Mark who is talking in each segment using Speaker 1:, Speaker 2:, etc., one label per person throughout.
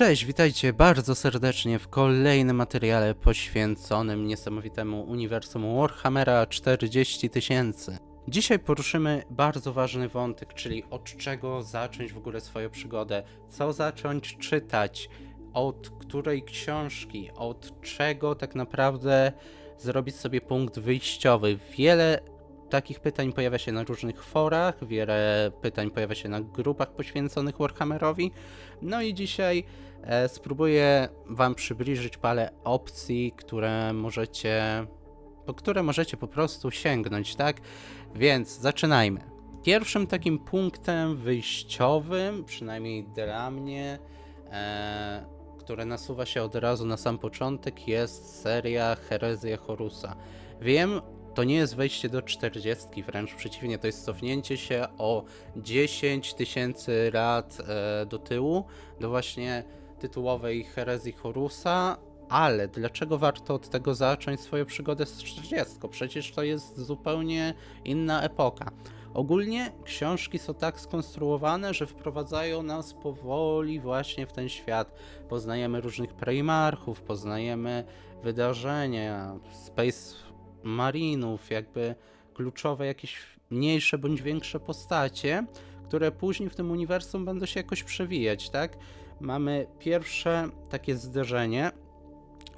Speaker 1: Cześć, witajcie bardzo serdecznie w kolejnym materiale poświęconym niesamowitemu uniwersum Warhammera 40 tysięcy. Dzisiaj poruszymy bardzo ważny wątek, czyli od czego zacząć w ogóle swoją przygodę, co zacząć czytać, od której książki, od czego tak naprawdę zrobić sobie punkt wyjściowy. Wiele takich pytań pojawia się na różnych forach, wiele pytań pojawia się na grupach poświęconych Warhammerowi. No i dzisiaj e, spróbuję Wam przybliżyć parę opcji, które możecie, po które możecie po prostu sięgnąć, tak? Więc zaczynajmy. Pierwszym takim punktem wyjściowym, przynajmniej dla mnie, e, które nasuwa się od razu na sam początek, jest seria Herezja Horusa. Wiem, to nie jest wejście do 40, wręcz przeciwnie, to jest cofnięcie się o 10 tysięcy lat e, do tyłu, do właśnie tytułowej herezji Horusa. Ale dlaczego warto od tego zacząć swoją przygodę z 40? Przecież to jest zupełnie inna epoka. Ogólnie książki są tak skonstruowane, że wprowadzają nas powoli właśnie w ten świat. Poznajemy różnych primarchów, poznajemy wydarzenia, Space Marinów, jakby kluczowe jakieś mniejsze bądź większe postacie, które później w tym uniwersum będą się jakoś przewijać, tak? Mamy pierwsze takie zderzenie.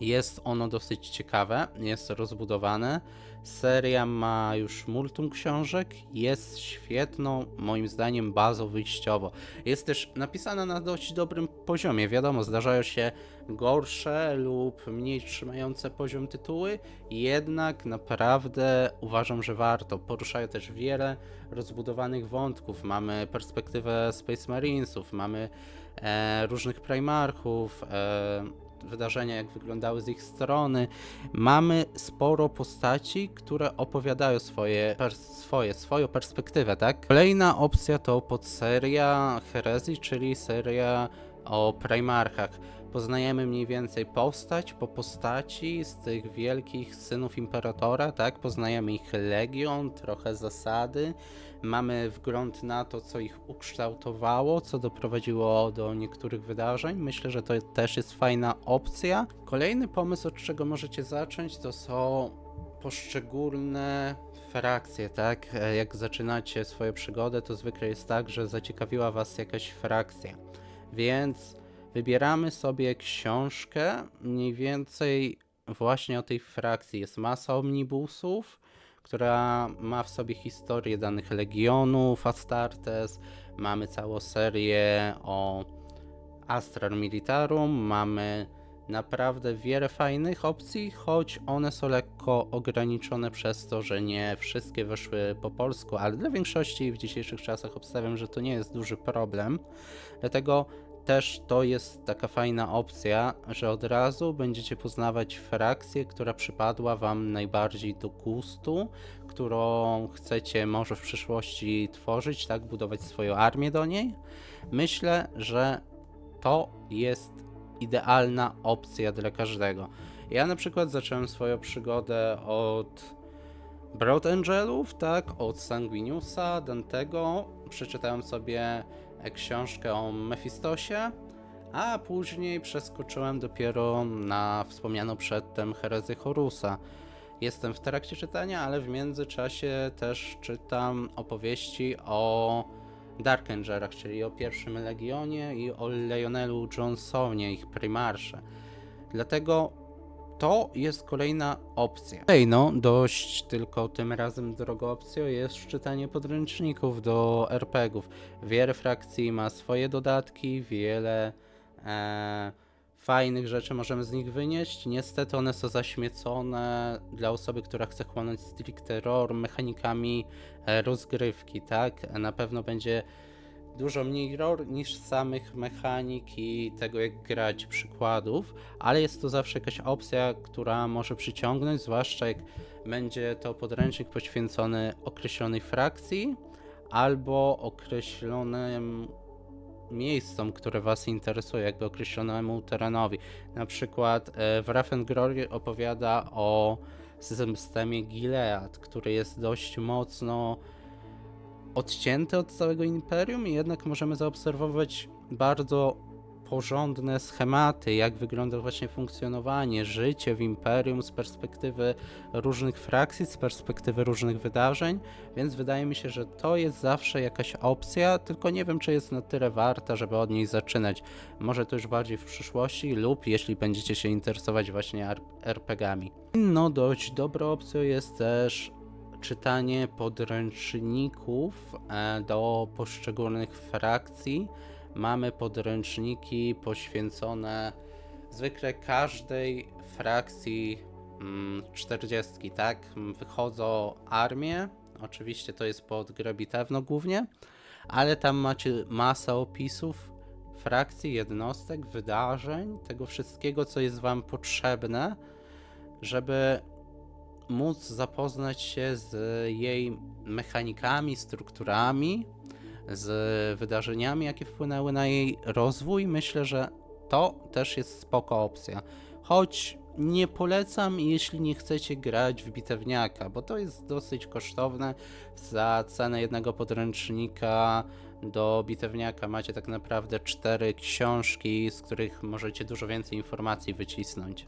Speaker 1: Jest ono dosyć ciekawe, jest rozbudowane. Seria ma już multum książek, jest świetną, moim zdaniem, bazą wyjściową. Jest też napisana na dość dobrym poziomie. Wiadomo, zdarzają się gorsze lub mniej trzymające poziom tytuły, jednak naprawdę uważam, że warto. Poruszają też wiele rozbudowanych wątków. Mamy perspektywę Space Marinesów, mamy e, różnych primarchów, e, wydarzenia, jak wyglądały z ich strony. Mamy sporo postaci, które opowiadają swoje, swoje, swoją perspektywę, tak? Kolejna opcja to podseria Herezji, czyli seria o Primarchach. Poznajemy mniej więcej postać po postaci z tych wielkich synów Imperatora, tak? Poznajemy ich legion, trochę zasady. Mamy wgląd na to, co ich ukształtowało, co doprowadziło do niektórych wydarzeń. Myślę, że to też jest fajna opcja. Kolejny pomysł, od czego możecie zacząć, to są poszczególne frakcje, tak? Jak zaczynacie swoją przygodę, to zwykle jest tak, że zaciekawiła Was jakaś frakcja. Więc wybieramy sobie książkę mniej więcej właśnie o tej frakcji. Jest masa omnibusów, która ma w sobie historię danych legionów Astartes. Mamy całą serię o Astral Militarum, mamy naprawdę wiele fajnych opcji, choć one są lekko ograniczone przez to, że nie wszystkie weszły po polsku, ale dla większości w dzisiejszych czasach obstawiam, że to nie jest duży problem. Dlatego też to jest taka fajna opcja, że od razu będziecie poznawać frakcję, która przypadła Wam najbardziej do gustu, którą chcecie może w przyszłości tworzyć, tak, budować swoją armię do niej. Myślę, że to jest idealna opcja dla każdego. Ja na przykład zacząłem swoją przygodę od Broad Angelów, tak, od Sanguiniusa, Dantego. Przeczytałem sobie książkę o Mephistosie, a później przeskoczyłem dopiero na wspomnianą przedtem herezję Horusa. Jestem w trakcie czytania, ale w międzyczasie też czytam opowieści o Dark Angelach, czyli o pierwszym Legionie i o Lionelu Johnsonie, ich primarsze. Dlatego to jest kolejna opcja. Kolejną, dość tylko tym razem drogą opcją jest czytanie podręczników do RPGów. Wiele frakcji ma swoje dodatki, wiele e, fajnych rzeczy możemy z nich wynieść. Niestety one są zaśmiecone dla osoby, która chce chłonąć stricte ror mechanikami e, rozgrywki, tak? Na pewno będzie dużo mniej ror niż samych mechanik i tego jak grać przykładów, ale jest to zawsze jakaś opcja, która może przyciągnąć, zwłaszcza jak będzie to podręcznik poświęcony określonej frakcji albo określonym miejscom, które Was interesuje, jakby określonemu terenowi. Na przykład e, w Raffenglory opowiada o systemie Gilead, który jest dość mocno odcięty od całego imperium i jednak możemy zaobserwować bardzo porządne schematy, jak wygląda właśnie funkcjonowanie, życie w imperium z perspektywy różnych frakcji, z perspektywy różnych wydarzeń, więc wydaje mi się, że to jest zawsze jakaś opcja, tylko nie wiem, czy jest na tyle warta, żeby od niej zaczynać. Może to już bardziej w przyszłości, lub jeśli będziecie się interesować właśnie RPG-ami. Inną dość dobrą opcją jest też czytanie podręczników e, do poszczególnych frakcji. Mamy podręczniki poświęcone zwykle każdej frakcji mm, 40, tak? Wychodzą armie, oczywiście to jest pod grę bitewno głównie, ale tam macie masę opisów frakcji, jednostek, wydarzeń, tego wszystkiego, co jest Wam potrzebne, żeby móc zapoznać się z jej mechanikami, strukturami, z wydarzeniami, jakie wpłynęły na jej rozwój. Myślę, że to też jest spoko opcja. Choć nie polecam, jeśli nie chcecie grać w bitewniaka, bo to jest dosyć kosztowne. Za cenę jednego podręcznika do bitewniaka macie tak naprawdę cztery książki, z których możecie dużo więcej informacji wycisnąć.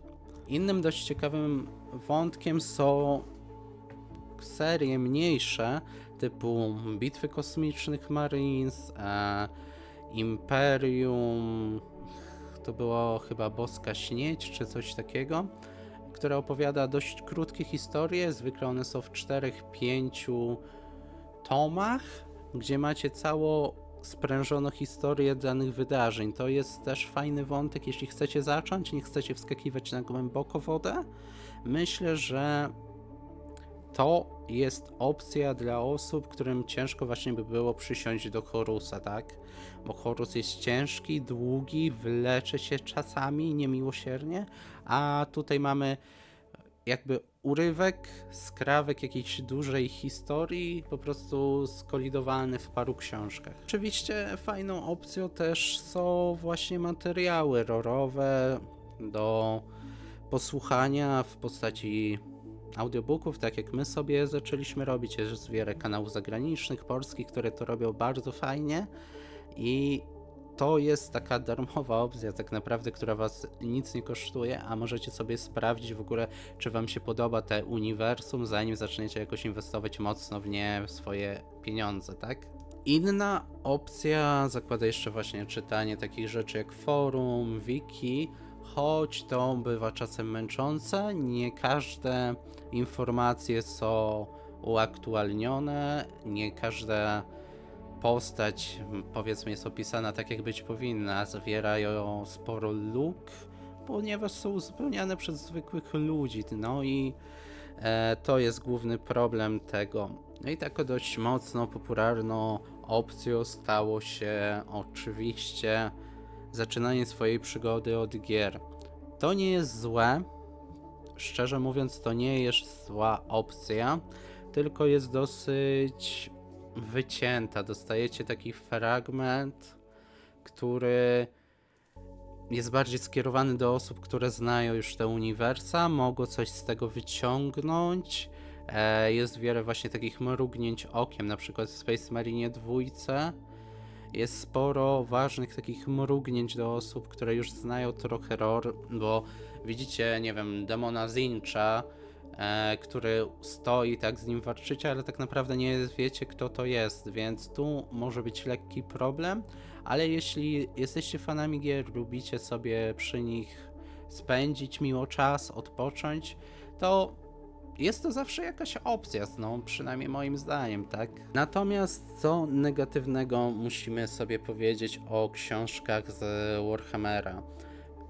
Speaker 1: Innym dość ciekawym wątkiem są serie mniejsze, typu Bitwy Kosmicznych Marines, e, Imperium, to było chyba Boska Śnieć czy coś takiego, które opowiada dość krótkie historie, zwykle one są w 4-5 tomach, gdzie macie całą sprężoną historię danych wydarzeń. To jest też fajny wątek, jeśli chcecie zacząć, nie chcecie wskakiwać na głęboko wodę. Myślę, że to jest opcja dla osób, którym ciężko właśnie by było przysiąść do Horusa, tak? Bo Horus jest ciężki, długi, wlecze się czasami niemiłosiernie, a tutaj mamy jakby urywek, skrawek jakiejś dużej historii, po prostu skolidowany w paru książkach. Oczywiście fajną opcją też są właśnie materiały rorowe do posłuchania w postaci audiobooków, tak jak my sobie zaczęliśmy robić. Jest wiele kanałów zagranicznych, polskich, które to robią bardzo fajnie i to jest taka darmowa opcja, tak naprawdę, która Was nic nie kosztuje, a możecie sobie sprawdzić w ogóle, czy Wam się podoba te uniwersum, zanim zaczniecie jakoś inwestować mocno w nie w swoje pieniądze, tak? Inna opcja zakłada jeszcze właśnie czytanie takich rzeczy jak forum, wiki, choć to bywa czasem męczące. Nie każde informacje są uaktualnione, nie każda postać, powiedzmy, jest opisana tak, jak być powinna. Zawierają sporo luk, ponieważ są uzupełniane przez zwykłych ludzi. No i e, to jest główny problem tego. No i taką dość mocno popularną opcją stało się oczywiście zaczynanie swojej przygody od gier. To nie jest złe. Szczerze mówiąc, to nie jest zła opcja, tylko jest dosyć wycięta. Dostajecie taki fragment, który jest bardziej skierowany do osób, które znają już te uniwersa, mogą coś z tego wyciągnąć. E, jest wiele właśnie takich mrugnięć okiem, na przykład w Space Marine 2 jest sporo ważnych takich mrugnięć do osób, które już znają trochę ROR, bo widzicie, nie wiem, demona Zincha, e, który stoi, tak z nim walczycie, ale tak naprawdę nie wiecie, kto to jest, więc tu może być lekki problem, ale jeśli jesteście fanami gier, lubicie sobie przy nich spędzić miło czas, odpocząć, to jest to zawsze jakaś opcja, no przynajmniej moim zdaniem, tak? Natomiast co negatywnego musimy sobie powiedzieć o książkach z Warhammera?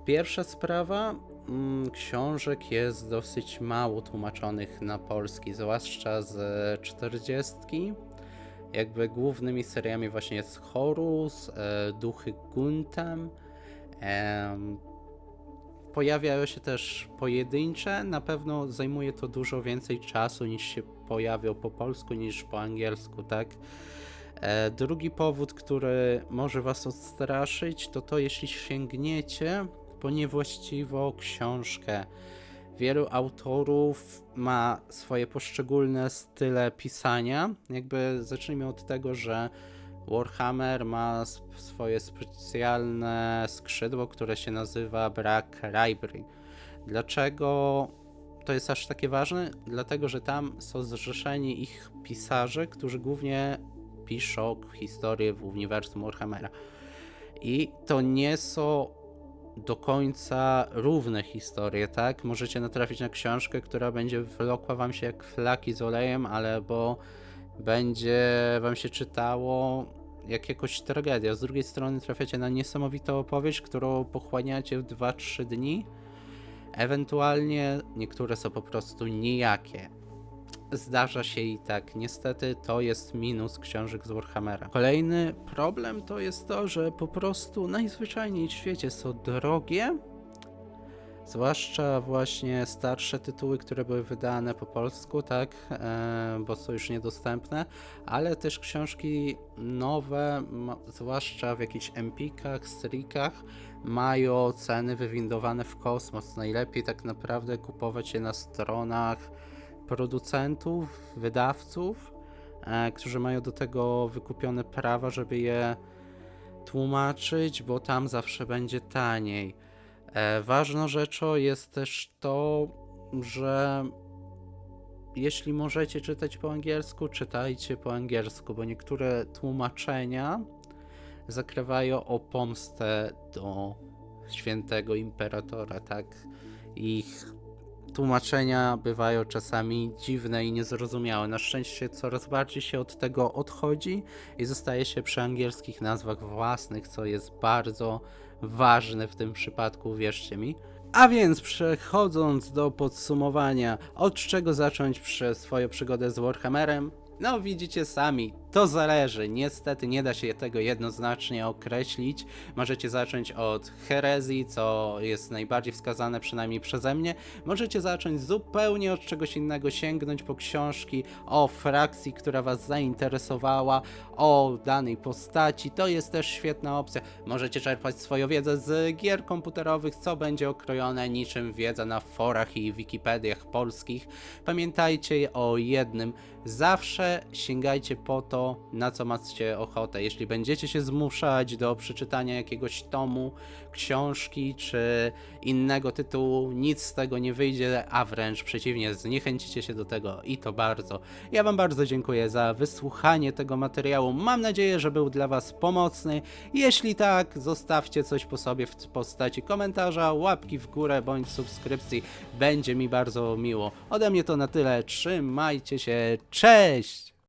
Speaker 1: Pierwsza sprawa, mm, książek jest dosyć mało tłumaczonych na polski, zwłaszcza z 40. Jakby głównymi seriami właśnie jest Horus, e, Duchy Guntem, em, Pojawiają się też pojedyncze, na pewno zajmuje to dużo więcej czasu niż się pojawią po polsku niż po angielsku, tak? E, drugi powód, który może Was odstraszyć, to to, jeśli sięgniecie po niewłaściwą książkę. Wielu autorów ma swoje poszczególne style pisania. Jakby zacznijmy od tego, że Warhammer ma swoje specjalne skrzydło, które się nazywa Black Library. Dlaczego to jest aż takie ważne? Dlatego, że tam są zrzeszeni ich pisarze, którzy głównie piszą historię w uniwersum Warhammera. I to nie są do końca równe historie, tak? Możecie natrafić na książkę, która będzie wlokła wam się jak flaki z olejem, albo będzie wam się czytało jak jakoś tragedia. Z drugiej strony trafiacie na niesamowitą opowieść, którą pochłaniacie w 2-3 dni. Ewentualnie niektóre są po prostu nijakie. Zdarza się i tak. Niestety to jest minus książek z Warhammera. Kolejny problem to jest to, że po prostu najzwyczajniej w świecie są drogie. Zwłaszcza właśnie starsze tytuły, które były wydane po polsku, tak, e, bo są już niedostępne, ale też książki nowe, zwłaszcza w jakichś empikach, strikach, mają ceny wywindowane w kosmos. Najlepiej tak naprawdę kupować je na stronach producentów, wydawców, e, którzy mają do tego wykupione prawa, żeby je tłumaczyć, bo tam zawsze będzie taniej. E, ważną rzeczą jest też to, że jeśli możecie czytać po angielsku, czytajcie po angielsku, bo niektóre tłumaczenia zakrywają o pomstę do świętego imperatora, tak? Ich tłumaczenia bywają czasami dziwne i niezrozumiałe. Na szczęście coraz bardziej się od tego odchodzi i zostaje się przy angielskich nazwach własnych, co jest bardzo ważne w tym przypadku, wierzcie mi. A więc przechodząc do podsumowania, od czego zacząć przy swoją przygodę z Warhammerem? No widzicie sami, to zależy. Niestety nie da się tego jednoznacznie określić. Możecie zacząć od herezji, co jest najbardziej wskazane przynajmniej przeze mnie. Możecie zacząć zupełnie od czegoś innego, sięgnąć po książki o frakcji, która was zainteresowała, o danej postaci. To jest też świetna opcja. Możecie czerpać swoją wiedzę z gier komputerowych, co będzie okrojone niczym wiedza na forach i wikipediach polskich. Pamiętajcie o jednym, zawsze sięgajcie po na co macie ochotę. Jeśli będziecie się zmuszać do przeczytania jakiegoś tomu, książki czy innego tytułu, nic z tego nie wyjdzie, a wręcz przeciwnie, zniechęcicie się do tego i to bardzo. Ja Wam bardzo dziękuję za wysłuchanie tego materiału. Mam nadzieję, że był dla Was pomocny. Jeśli tak, zostawcie coś po sobie w postaci komentarza, łapki w górę bądź subskrypcji. Będzie mi bardzo miło. Ode mnie to na tyle. Trzymajcie się. Cześć!